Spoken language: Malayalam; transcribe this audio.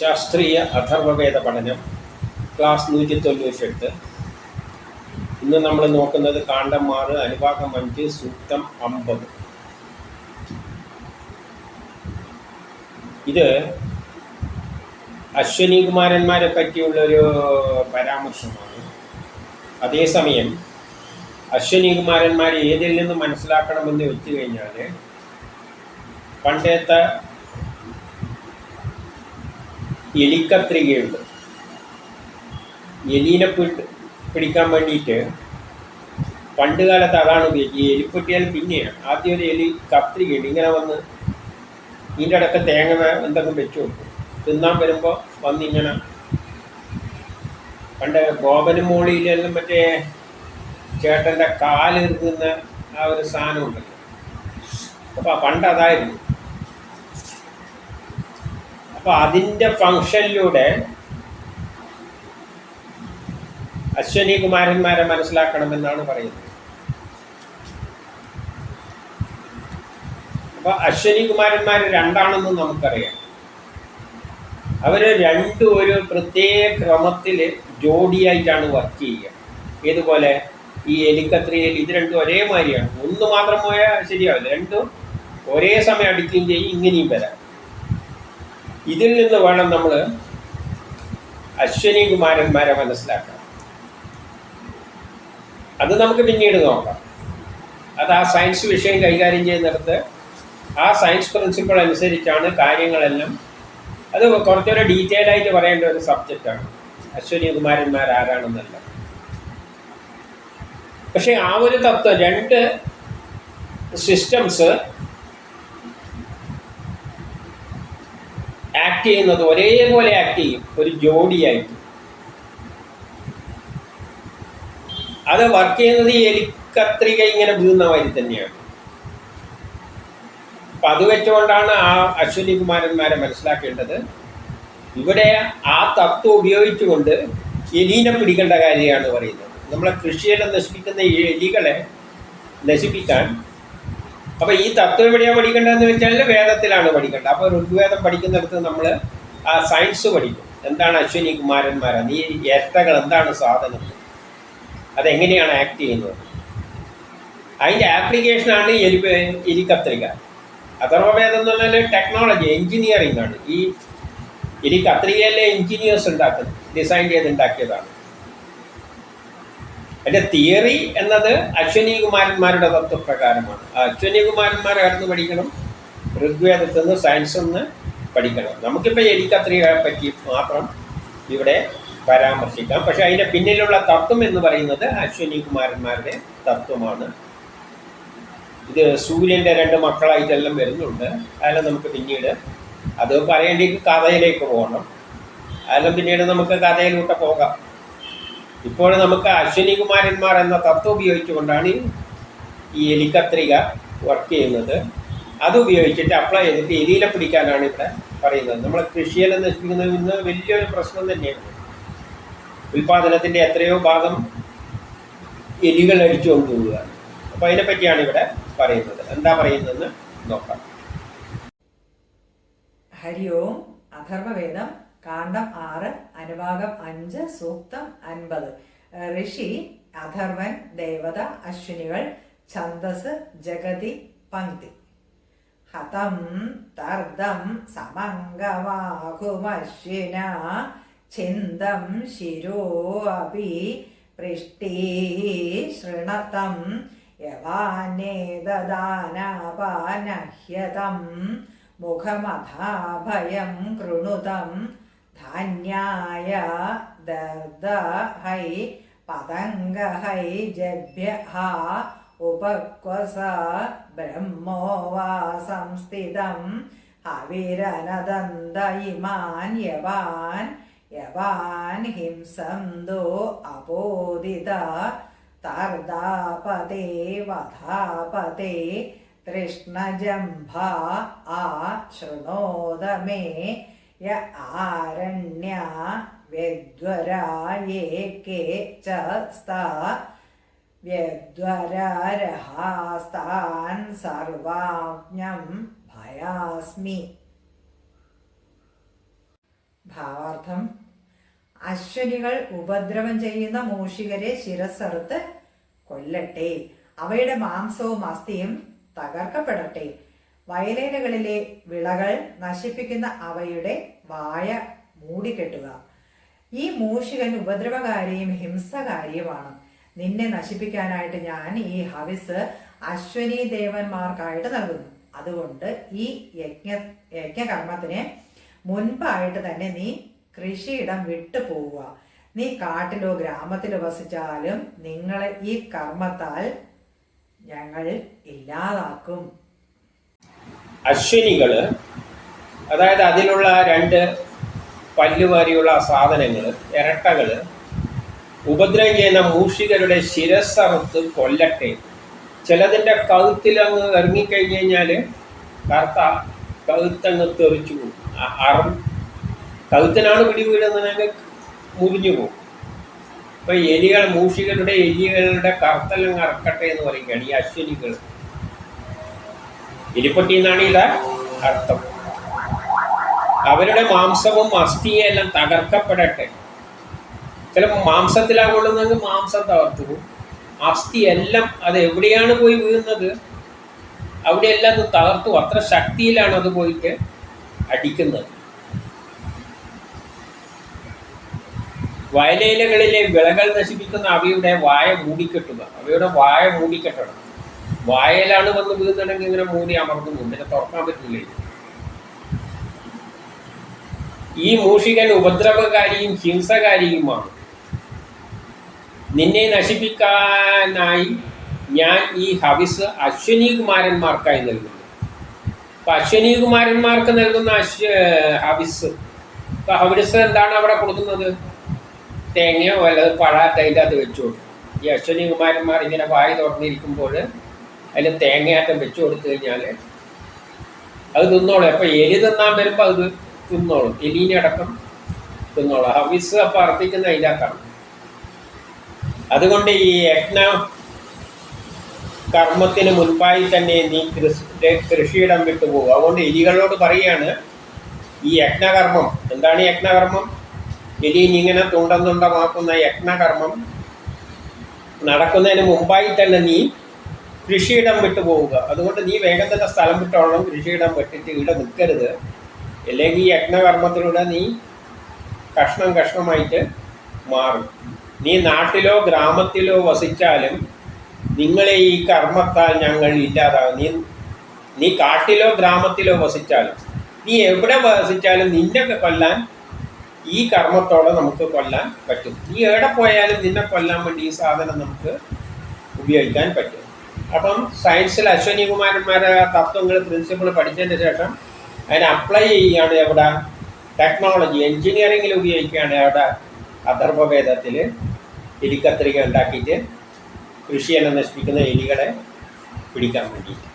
ശാസ്ത്രീയ അഥർവവേദ പഠനം ക്ലാസ് നൂറ്റി തൊണ്ണൂറ്റെട്ട് ഇന്ന് നമ്മൾ നോക്കുന്നത് കാണ്ഡം ആറ് അനുഭാഗം അഞ്ച് സൂക്തം അമ്പത്. ഇത് അശ്വനി കുമാരന്മാരെ പറ്റിയുള്ളൊരു പരാമർശമാണ്. അതേസമയം അശ്വനി കുമാരന്മാരെ ഏതിൽ നിന്ന് മനസ്സിലാക്കണമെന്ന് വെച്ച് കഴിഞ്ഞാൽ പണ്ടത്തെ എലിക്കത്രികയുണ്ട്. എലീനെ പിടി പിടിക്കാൻ വേണ്ടിയിട്ട് പണ്ട് കാലത്ത് അതാണ് ഉപയോഗിക്കുക. എലിപ്പൊട്ടിയാൽ പിന്നെയാണ് ആദ്യം ഒരു എലി കത്രികയുണ്ട്. ഇങ്ങനെ വന്ന് ഇതിന്റെ ഇടയ്ക്ക് തേങ്ങ എന്തൊക്കെ വെച്ച് കൊടുക്കും. തിന്നാൻ വരുമ്പോൾ വന്നിങ്ങനെ പണ്ട് ഗോപനും മോളിയിലെല്ലാം മറ്റേ ചേട്ടന്റെ കാലിരുന്ന ആ ഒരു സാധനം ഉണ്ടല്ലോ. അപ്പോൾ പണ്ട് അതായിരുന്നു. അപ്പോൾ അതിന്റെ ഫങ്ഷനിലൂടെ അശ്വനി കുമാരന്മാരെ മനസ്സിലാക്കണമെന്നാണ് പറയുന്നത്. അപ്പോൾ അശ്വനി കുമാരന്മാർ രണ്ടാണെന്ന് നമുക്കറിയാം. അവർ രണ്ടും ഒരു പ്രത്യേക ക്രമത്തിൽ ജോഡിയായിട്ടാണ് വർക്ക് ചെയ്യുക. ഏതുപോലെ? ഈ എലിക്കത്രിയിൽ ഇത് രണ്ടും ഒരേമാതിരിയാണ്. ഒന്ന് മാത്രം പോയാൽ ശരിയാവില്ല. രണ്ടും ഒരേ സമയം അടിക്കുകയും ചെയ്യും ഇങ്ങനെയും വരാം. ഇതിൽ നിന്ന് വേണം നമ്മൾ അശ്വനി കുമാരന്മാരെ മനസ്സിലാക്കാം അത് നമുക്ക് പിന്നീട് നോക്കാം. അത് ആ സയൻസ് വിഷയം കൈകാര്യം ചെയ്യുന്നിടത്ത് ആ സയൻസ് പ്രിൻസിപ്പിൾ അനുസരിച്ചാണ് കാര്യങ്ങളെല്ലാം. അത് കുറച്ചുകൂടെ ഡീറ്റെയിൽ ആയിട്ട് പറയേണ്ട ഒരു സബ്ജക്റ്റാണ് അശ്വനി കുമാരന്മാർ ആരാണെന്നല്ല. പക്ഷേ ആ ഒരു തത്വം രണ്ട് സിസ്റ്റംസ് ആക്ട് ചെയ്യുന്നത് ഒരേപോലെ ആക്ട് ചെയ്യും. ഒരു ജോഡിയായിട്ട് അത് വർക്ക് ചെയ്യുന്നത് ഈ എലിക്കത്രിക ഇങ്ങനെ വീഴുന്ന മാതിരി തന്നെയാണ്. അപ്പം അത് വെച്ചുകൊണ്ടാണ് ആ അശ്വിനി കുമാരന്മാരെ മനസ്സിലാക്കേണ്ടത്. ഇവിടെ ആ തത്വം ഉപയോഗിച്ചുകൊണ്ട് എലീനെ പിടിക്കേണ്ട കാര്യമാണ് പറയുന്നത്. നമ്മളെ കൃഷിയിടം നശിപ്പിക്കുന്ന ഈ എലികളെ നശിപ്പിക്കാൻ അപ്പോൾ ഈ തത്വം എവിടെയാണ് പഠിക്കേണ്ടതെന്ന് വെച്ചാൽ വേദത്തിലാണ് പഠിക്കേണ്ടത്. അപ്പോൾ ഋഗ്വേദം പഠിക്കുന്നിടത്ത് നമ്മൾ ആ സയൻസ് പഠിക്കും. എന്താണ് അശ്വിനി കുമാരന്മാരാണ് ഈ ഇരട്ടകൾ എന്താണ് സാധനം? അതെങ്ങനെയാണ് ആക്ട് ചെയ്യുന്നത്? അതിന്റെ ആപ്ലിക്കേഷനാണ് എലി എലിക്കത്രിക. അഥർവവേദം എന്ന് പറഞ്ഞാൽ ടെക്നോളജി എഞ്ചിനീയറിംഗ് ആണ്. ഈ കത്രികയിലെ എഞ്ചിനീയേഴ്സ് ഉണ്ടാക്കുന്നത് ഡിസൈൻ ചെയ്ത് ഉണ്ടാക്കിയതാണ് അതിന്റെ തിയറി എന്നത് അശ്വനി കുമാരന്മാരുടെ തത്വപ്രകാരമാണ്. അശ്വനി കുമാരന്മാരായിരുന്നു പഠിക്കണം? ഋഗ്വേദത്തിൽ നിന്ന് സയൻസിൽ നിന്ന് പഠിക്കണം. നമുക്കിപ്പോൾ എനിക്കത്രയെ പറ്റി മാത്രം ഇവിടെ പരാമർശിക്കാം. പക്ഷെ അതിന്റെ പിന്നിലുള്ള തത്വം എന്ന് പറയുന്നത് അശ്വനി കുമാരന്മാരുടെ തത്വമാണ്. ഇത് സൂര്യന്റെ രണ്ട് മക്കളായിട്ടെല്ലാം വരുന്നുണ്ട്. അതെല്ലാം നമുക്ക് പിന്നീട് അത് പറയേണ്ടി കഥയിലേക്ക് പോകണം. അതെല്ലാം പിന്നീട് നമുക്ക് കഥയിലൂടെ പോകാം. ഇപ്പോൾ നമുക്ക് അശ്വിനി കുമാരന്മാർ എന്ന തത്വം ഉപയോഗിച്ചുകൊണ്ടാണ് ഈ എലിക്കത്രിക വർക്ക് ചെയ്യുന്നത്. അത് ഉപയോഗിച്ചിട്ട് അപ്ലൈ ചെയ്തിട്ട് എലിയിലെ പിടിക്കാനാണ് ഇവിടെ പറയുന്നത്. നമ്മൾ കൃഷിയെല്ലാം നശിപ്പിക്കുന്നത് ഇന്ന് വലിയൊരു പ്രശ്നം തന്നെയാണ്. ഉൽപാദനത്തിന്റെ എത്രയോ ഭാഗം എലികൾ അടിച്ചുകൊണ്ട് പോവുകയാണ് അപ്പോൾ അതിനെപ്പറ്റിയാണ് ഇവിടെ പറയുന്നത്. എന്താ പറയുന്നതെന്ന് നോക്കാം. ഹരി ഓം അഥർവവേദം കാണ്ഡം ആറ് അനുഭാഗം അഞ്ച് സൂക്തം അൻപത്. ഋഷി അഥർവൻ ദേവത അശ്വിനികൾ ഛന്ദസ് ജഗതി പങ്ക്തി ഹതം തർദം സമംഗമാഹുമശ്വിന ചിന്തം ശിരോ അപി പൃഷ്ടി ശൃണതം യവാനേദാനാപാനഹ്യതം മുഖമഥാഭയം കൃണുതം ധാന്യായ ദർദഹൈ പതംഗഹൈ ജഭ്യഃ ഉപക്വസ ബ്രഹ്മോ വാ സംസ്ഥിതം ഹവിരനദന്ത ഇമാൻ യവാൻ യവാൻ ഹിംസന്തോ അബോധിത തർദാപതേ വധാപതേ തൃഷ്ണജംഭ ആ ശൃണോദ മേ आरण्या വ്യദ്വരായേകേ ച സ്ത വ്യദ്വരരഹാസ്താൻ സർവാജ്ഞം ഭയാസ്മി. ഭാവാർത്ഥം. അശ്വനികൾ ഉപദ്രവം ചെയ്യുന്ന മൂഷികരെ ശിരസ്സറുത്ത് കൊല്ലട്ടെ. അവയുടെ മാംസവും അസ്ഥിയും തകർക്കപ്പെടട്ടെ. വയലേലകളിലെ വിളകൾ നശിപ്പിക്കുന്ന അവയുടെ വായ മൂടിക്കെട്ടുക. ഈ മൂഷികൻ ഉപദ്രവകാരിയും ഹിംസകാരിയുമാണ്. നിന്നെ നശിപ്പിക്കാനായിട്ട് ഞാൻ ഈ ഹവിസ് അശ്വനി ദേവന്മാർക്കായിട്ട് നൽകുന്നു. അതുകൊണ്ട് ഈ യജ്ഞ യജ്ഞകർമ്മത്തിന് മുൻപായിട്ട് തന്നെ നീ കൃഷിയിടം വിട്ടു പോവുക നീ കാട്ടിലോ ഗ്രാമത്തിലോ വസിച്ചാലും നിങ്ങളെ ഈ കർമ്മത്താൽ ഞങ്ങൾ ഇല്ലാതാക്കും. അശ്വിനികൾ അതായത് അതിലുള്ള രണ്ട് പല്ലുവാരിയുള്ള സാധനങ്ങൾ ഇരട്ടകൾ ഉപദ്രവം ചെയ്യുന്ന മൂഷികരുടെ ശിരസ്സറുത്ത് കൊല്ലട്ടെ. ചിലതിന്റെ കഴുത്തിലങ്ങ് ഇറങ്ങിക്കഴിഞ്ഞ് കഴിഞ്ഞാൽ കറുത്ത കഴുത്തങ്ങ് തെറിച്ചു പോകും. അറു കഴുത്തിനാണ് പിടി വീഴുന്നതെങ്കിൽ മുറിഞ്ഞു പോകും. അപ്പോൾ എലികൾ മൂഷികളുടെ എലികളുടെ കറുത്തലങ്ങ് ഇറക്കട്ടെ എന്ന് പറയുകയാണ് ഈ അശ്വിനികൾ എലിപ്പൊട്ടി എന്നാണ് ഇത് അർത്ഥം. അവരുടെ മാംസവും അസ്ഥിയും എല്ലാം തകർക്കപ്പെടട്ടെ. ചില മാംസത്തിലാണ് മാംസം തകർത്തു അസ്ഥി എല്ലാം അത് എവിടെയാണ് പോയി വീഴുന്നത്? അവിടെയെല്ലാം അത് തകർത്തു. അത്ര ശക്തിയിലാണ് അത് പോയിട്ട് അടിക്കുന്നത്. വയലേലകളിലെ വിളകൾ നശിപ്പിക്കുന്ന അവയുടെ വായ മൂടിക്കെട്ടുക. അവയുടെ വായ മൂടിക്കെട്ടണം. വായലാണ് വന്ന് വീഴുന്നുണ്ടെങ്കിൽ ഇങ്ങനെ മൂടി അമർന്നു പോകും. പിന്നെ തുറക്കാൻ പറ്റില്ല ഈ മൂഷികൻ ഉപദ്രവകാരിയും ഹിംസകാരിയുമാണ്. നിന്നെ നശിപ്പിക്കാനായി ഞാൻ ഈ ഹവിസ് അശ്വനി കുമാരന്മാർക്കായി നൽകുന്നു. അപ്പൊ അശ്വനി കുമാരന്മാർക്ക് നൽകുന്ന അശ്വ ഹവിസ്. ഇപ്പൊ ഹവിസ് എന്താണ് അവിടെ കൊടുക്കുന്നത്? തേങ്ങയോ വല്ലത് പഴാറ്റ അതിന്റെ അത് വെച്ചു കൊടുക്കും. ഈ അശ്വനി കുമാരന്മാർ ഇങ്ങനെ വായി തുറന്നിരിക്കുമ്പോൾ അതിൽ തേങ്ങയാറ്റം വെച്ചു കൊടുത്തു കഴിഞ്ഞാൽ അത് തിന്നോളും. അപ്പോൾ എലി തിന്നാൻ വരുമ്പോൾ അത് തിന്നോളും. എലീനെ അടക്കം തിന്നോളും. ഹവിസ് അപ്പം അർപ്പിക്കുന്ന അതിനകത്താണ്. അതുകൊണ്ട് ഈ യജ്ഞ കർമ്മത്തിന് മുൻപായി തന്നെ നീ കൃഷി കൃഷിയിടം വിട്ടു പോകും. അതുകൊണ്ട് എലികളോട് പറയുകയാണ് ഈ യജ്ഞകർമ്മം എന്താണ് യജ്ഞകർമ്മം? എലി ഇങ്ങനെ തുണ്ടം തുണ്ടമാക്കുന്ന യജ്ഞകർമ്മം നടക്കുന്നതിന് മുമ്പായി തന്നെ നീ കൃഷിയിടം വിട്ടു പോവുക. അതുകൊണ്ട് നീ വേഗം തന്നെ സ്ഥലം വിട്ടോളണം കൃഷിയിടം വിട്ടിട്ട് ഇവിടെ നിൽക്കരുത്. അല്ലെങ്കിൽ യജ്ഞകർമ്മത്തിലൂടെ നീ കഷ്ണം കഷ്ണമായിട്ട് മാറും. നീ നാട്ടിലോ ഗ്രാമത്തിലോ വസിച്ചാലും നിങ്ങളെ ഈ കർമ്മത്താൽ ഞങ്ങൾ ഇല്ലാതാകും. നീ നീ കാട്ടിലോ ഗ്രാമത്തിലോ വസിച്ചാലും നീ എവിടെ വസിച്ചാലും നിന്നെ കൊല്ലാൻ ഈ കർമ്മത്തോടെ നമുക്ക് കൊല്ലാൻ പറ്റും. നീ എവിടെ പോയാലും നിന്നെ കൊല്ലാൻ വേണ്ടി ഈ സാധനം നമുക്ക് ഉപയോഗിക്കാൻ പറ്റും. അപ്പം സയൻസിൽ അശ്വനി കുമാരന്മാരെ തത്വങ്ങൾ പ്രിൻസിപ്പിൾ പഠിച്ചതിന് ശേഷം അതിനെ അപ്ലൈ ചെയ്യുകയാണ് എവിടെ? ടെക്നോളജി എൻജിനീയറിങ്ങിൽ ഉപയോഗിക്കുകയാണ് അവിടെ അഥർവവേദത്തിൽ എലിക്കത്രിക ഉണ്ടാക്കിയിട്ട് കൃഷിയെ നശിപ്പിക്കുന്ന എലികളെ പിടിക്കാൻ വേണ്ടിയിട്ട്.